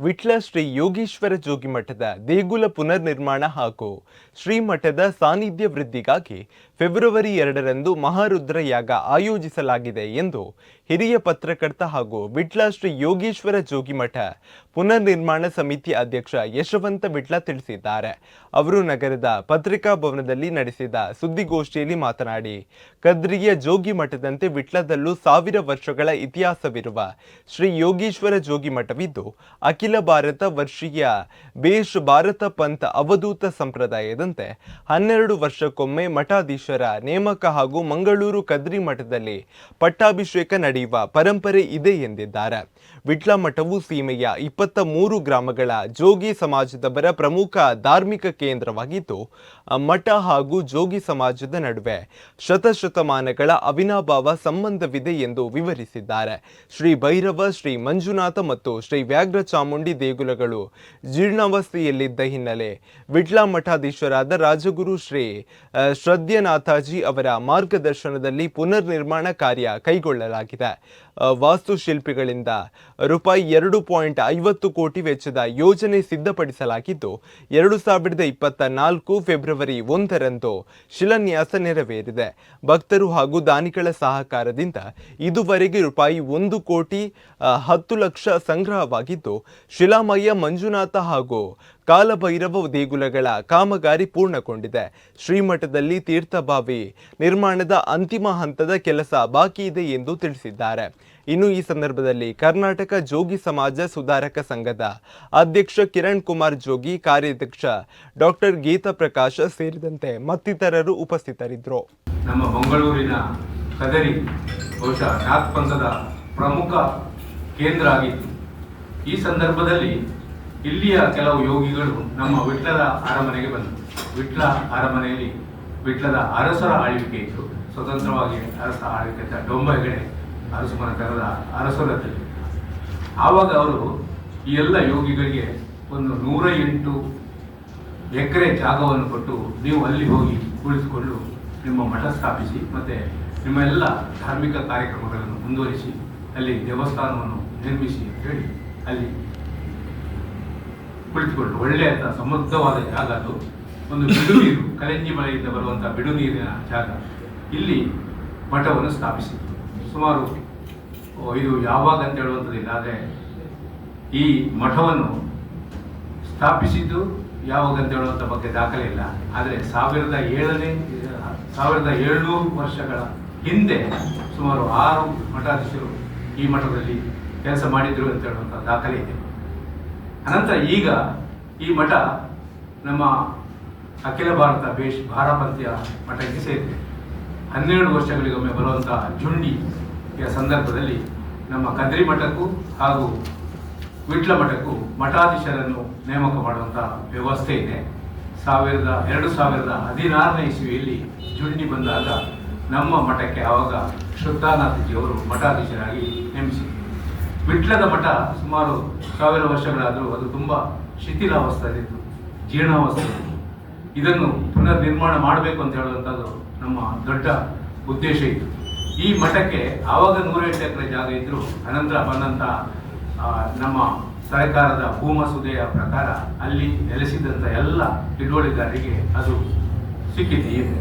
ವಿಟ್ಲ ಶ್ರೀ ಯೋಗೀಶ್ವರ ಜೋಗಿ ಮಠದ ದೇಗುಲ ಪುನರ್ನಿರ್ಮಾಣ ಹಾಗೂ ಶ್ರೀಮಠದ ಸಾನ್ನಿಧ್ಯ ವೃದ್ಧಿಗಾಗಿ ಫೆಬ್ರವರಿ ಎರಡರಂದು ಮಹಾರುದ್ರ ಯಾಗ ಆಯೋಜಿಸಲಾಗಿದೆ ಎಂದು ಹಿರಿಯ ಪತ್ರಕರ್ತ ಹಾಗೂ ವಿಟ್ಲ ಶ್ರೀ ಯೋಗೀಶ್ವರ ಜೋಗಿಮಠ ಪುನರ್ನಿರ್ಮಾಣ ಸಮಿತಿ ಅಧ್ಯಕ್ಷ ಯಶವಂತ ವಿಟ್ಲ ತಿಳಿಸಿದ್ದಾರೆ. ಅವರು ನಗರದ ಪತ್ರಿಕಾ ಭವನದಲ್ಲಿ ನಡೆಸಿದ ಸುದ್ದಿಗೋಷ್ಠಿಯಲ್ಲಿ ಮಾತನಾಡಿ, ಕದ್ರಿಯ ಜೋಗಿ ಮಠದಂತೆ ವಿಟ್ಲದಲ್ಲೂ ಸಾವಿರ ವರ್ಷಗಳ ಇತಿಹಾಸವಿರುವ ಶ್ರೀ ಯೋಗೀಶ್ವರ ಜೋಗಿ ಮಠವಿದ್ದು, ಅಖಿಲ ಭಾರತ ವರ್ಷೀಯ ಬೇಷ್ ಭಾರತ ಪಂಥ ಅವಧೂತ ಸಂಪ್ರದಾಯದಂತೆ ಹನ್ನೆರಡು ವರ್ಷಕ್ಕೊಮ್ಮೆ ಮಠಾಧೀಶರ ನೇಮಕ ಹಾಗೂ ಮಂಗಳೂರು ಕದ್ರಿ ಮಠದಲ್ಲಿ ಪಟ್ಟಾಭಿಷೇಕ ನಡೆಯುವ ಪರಂಪರೆ ಇದೆ ಎಂದಿದ್ದಾರೆ. ವಿಟ್ಲ ಮಠವು ಸೀಮೆಯ ಇಪ್ಪತ್ತ ಮೂರು ಗ್ರಾಮಗಳ ಜೋಗಿ ಸಮಾಜದವರ ಪ್ರಮುಖ ಧಾರ್ಮಿಕ ಕೇಂದ್ರವಾಗಿದ್ದು, ಮಠ ಹಾಗೂ ಜೋಗಿ ಸಮಾಜದ ನಡುವೆ ಶತಶತಮಾನಗಳ ಅವಿನಾಭಾವ ಸಂಬಂಧವಿದೆ ಎಂದು ವಿವರಿಸಿದ್ದಾರೆ. ಶ್ರೀ ಭೈರವ, ಶ್ರೀ ಮಂಜುನಾಥ ಮತ್ತು ಶ್ರೀ ವ್ಯಾಘ್ರ ಚಾಮುಂಡಿ ದೇಗುಲಗಳು ಜೀರ್ಣಾವಸ್ಥೆಯಲ್ಲಿದ್ದ ಹಿನ್ನೆಲೆ ವಿಟ್ಲ ಮಠಾಧೀಶರಾದ ರಾಜಗುರು ಶ್ರೀ ಶ್ರದ್ಯನಾಥಾಜಿ ಅವರ ಮಾರ್ಗದರ್ಶನದಲ್ಲಿ ಪುನರ್ ನಿರ್ಮಾಣ ಕಾರ್ಯ ಕೈಗೊಳ್ಳಲಾಗಿದೆ. ವಾಸ್ತುಶಿಲ್ಪಿಗಳಿಂದ ರೂಪಾಯಿ ಎರಡು ಪಾಯಿಂಟ್ ಐವತ್ತು ಕೋಟಿ ವೆಚ್ಚದ ಯೋಜನೆ ಸಿದ್ಧಪಡಿಸಲಾಗಿದ್ದು, ಎರಡು ಸಾವಿರದ ಇಪ್ಪತ್ತ ನಾಲ್ಕು ಫೆಬ್ರವರಿ ಒಂದರಂದು ಶಿಲಾನ್ಯಾಸ ನೆರವೇರಿದೆ. ಭಕ್ತರು ಹಾಗೂ ದಾನಿಗಳ ಸಹಕಾರದಿಂದ ಇದುವರೆಗೆ ರೂಪಾಯಿ ಒಂದು ಕೋಟಿ ಹತ್ತು ಲಕ್ಷ ಸಂಗ್ರಹವಾಗಿದ್ದು ಶಿಲಾಮಯ್ಯ ಮಂಜುನಾಥ ಹಾಗೂ ಕಾಲಭೈರವ ದೇಗುಲಗಳ ಕಾಮಗಾರಿ ಪೂರ್ಣಗೊಂಡಿದೆ. ಶ್ರೀಮಠದಲ್ಲಿ ತೀರ್ಥಭಾವಿ ನಿರ್ಮಾಣದ ಅಂತಿಮ ಹಂತದ ಕೆಲಸ ಬಾಕಿ ಇದೆ ಎಂದು ತಿಳಿಸಿದ್ದಾರೆ. ಇನ್ನು ಈ ಸಂದರ್ಭದಲ್ಲಿ ಕರ್ನಾಟಕ ಜೋಗಿ ಸಮಾಜ ಸುಧಾರಕ ಸಂಘದ ಅಧ್ಯಕ್ಷ ಕಿರಣ್ ಕುಮಾರ್ ಜೋಗಿ, ಕಾರ್ಯಾಧ್ಯಕ್ಷ ಡಾಕ್ಟರ್ ಗೀತಾ ಪ್ರಕಾಶ ಸೇರಿದಂತೆ ಮತ್ತಿತರರು ಉಪಸ್ಥಿತರಿದ್ದರು. ನಮ್ಮ ಬೆಂಗಳೂರಿನ ಕದರಿ ಬಹುಶಃ ಪಂಥದ ಪ್ರಮುಖ ಕೇಂದ್ರ ಆಗಿತ್ತು ಈ ಸಂದರ್ಭದಲ್ಲಿ ಇಲ್ಲಿಯ ಕೆಲವು ಯೋಗಿಗಳು ನಮ್ಮ ವಿಟ್ಲದ ಅರಮನೆಗೆ ಬಂದರು. ವಿಟ್ಲ ಅರಮನೆಯಲ್ಲಿ ವಿಟ್ಲದ ಅರಸರ ಆಳ್ವಿಕೆ ಇತ್ತು. ಸ್ವತಂತ್ರವಾಗಿ ಅರಸ ಆಳ್ವಿಕೆ ಅಂತ ಡೊಂಬ ಹೆಗಡೆ ಅರಸರದಲ್ಲಿ ಆವಾಗ ಅವರು ಈ ಎಲ್ಲ ಯೋಗಿಗಳಿಗೆ ಒಂದು ನೂರ ಎಂಟು ಎಕರೆ ಜಾಗವನ್ನು ಕೊಟ್ಟು ನೀವು ಅಲ್ಲಿ ಹೋಗಿ ಕುಳಿತುಕೊಂಡು ನಿಮ್ಮ ಮಠ ಸ್ಥಾಪಿಸಿ ಮತ್ತು ನಿಮ್ಮ ಎಲ್ಲ ಧಾರ್ಮಿಕ ಕಾರ್ಯಕ್ರಮಗಳನ್ನು ಮುಂದುವರಿಸಿ ಅಲ್ಲಿ ದೇವಸ್ಥಾನವನ್ನು ನಿರ್ಮಿಸಿ ಅಂತ ಹೇಳಿ ಅಲ್ಲಿ ಕುಳಿತುಕೊಂಡು ಒಳ್ಳೆಯ ಸಮೃದ್ಧವಾದ ಜಾಗ ಅದು. ಒಂದು ಬಿಡು ನೀರು, ಕಲೆಂಜಿ ಮಳೆಯಿಂದ ಬರುವಂಥ ಬಿಡು ನೀರಿನ ಜಾಗ. ಇಲ್ಲಿ ಮಠವನ್ನು ಸ್ಥಾಪಿಸಿತು ಸುಮಾರು ಇದು ಯಾವಾಗ ಅಂತ ಹೇಳುವಂಥದ್ದಿಲ್ಲ, ಆದರೆ ಈ ಮಠವನ್ನು ಸ್ಥಾಪಿಸಿದ್ದು ಯಾವಾಗ ಅಂತ ಹೇಳುವಂಥ ಬಗ್ಗೆ ದಾಖಲೆ ಇಲ್ಲ. ಆದರೆ ಸಾವಿರದ ಏಳನೇ, ಸಾವಿರದ ಏಳ್ನೂರು ವರ್ಷಗಳ ಹಿಂದೆ ಸುಮಾರು ಆರು ಮಠಾಧೀಶರು ಈ ಮಠದಲ್ಲಿ ಕೆಲಸ ಮಾಡಿದ್ರು ಅಂತ ಹೇಳುವಂಥ ದಾಖಲೆ ಇದೆ. ಅನಂತರ ಈಗ ಈ ಮಠ ನಮ್ಮ ಅಖಿಲ ಭಾರತ ಬೇಷ್ ಭಾರಪಂಥೀಯ ಮಠಕ್ಕೆ ಸೇರಿದೆ. ಹನ್ನೆರಡು ವರ್ಷಗಳಿಗೊಮ್ಮೆ ಬರುವಂತಹ ಜುಂಡಿಯ ಸಂದರ್ಭದಲ್ಲಿ ನಮ್ಮ ಕದ್ರಿ ಮಠಕ್ಕೂ ಹಾಗೂ ವಿಟ್ಲ ಮಠಕ್ಕೂ ಮಠಾಧೀಶರನ್ನು ನೇಮಕ ಮಾಡುವಂಥ ವ್ಯವಸ್ಥೆ ಇದೆ. ಸಾವಿರದ, ಎರಡು ಸಾವಿರದ ಹದಿನಾರನೇ ಇಸ್ವಿಯಲ್ಲಿ ಜುಂಡಿ ಬಂದಾಗ ನಮ್ಮ ಮಠಕ್ಕೆ ಆವಾಗ ಶುದ್ಧಾನಾಥಜಿಯವರು ಮಠಾಧೀಶರಾಗಿ ನೇಮಿಸಿದರು. ವಿಟ್ಲದ ಮಠ ಸುಮಾರು ಸಾವಿರ ವರ್ಷಗಳಾದರೂ ಅದು ತುಂಬ ಶಿಥಿಲಾವಸ್ಥೆಯಲ್ಲಿತ್ತು ಜೀರ್ಣಾವಸ್ಥೆಯಲ್ಲಿತ್ತು ಇದನ್ನು ಪುನರ್ ನಿರ್ಮಾಣ ಮಾಡಬೇಕು ಅಂತ ಹೇಳುವಂಥದ್ದು ನಮ್ಮ ದೊಡ್ಡ ಉದ್ದೇಶ ಇತ್ತು. ಈ ಮಠಕ್ಕೆ ಆವಾಗ ನೂರೆಂಟು ಎಕರೆ ಜಾಗ ಇದ್ದರೂ ಅನಂತರ ಬಂದಂಥ ನಮ್ಮ ಸರ್ಕಾರದ ಭೂಮಸೂದೆಯ ಪ್ರಕಾರ ಅಲ್ಲಿ ನೆಲೆಸಿದಂಥ ಎಲ್ಲ ಹಿಡುವಳಿದಾರರಿಗೆ ಅದು ಸಿಕ್ಕಿದೆ.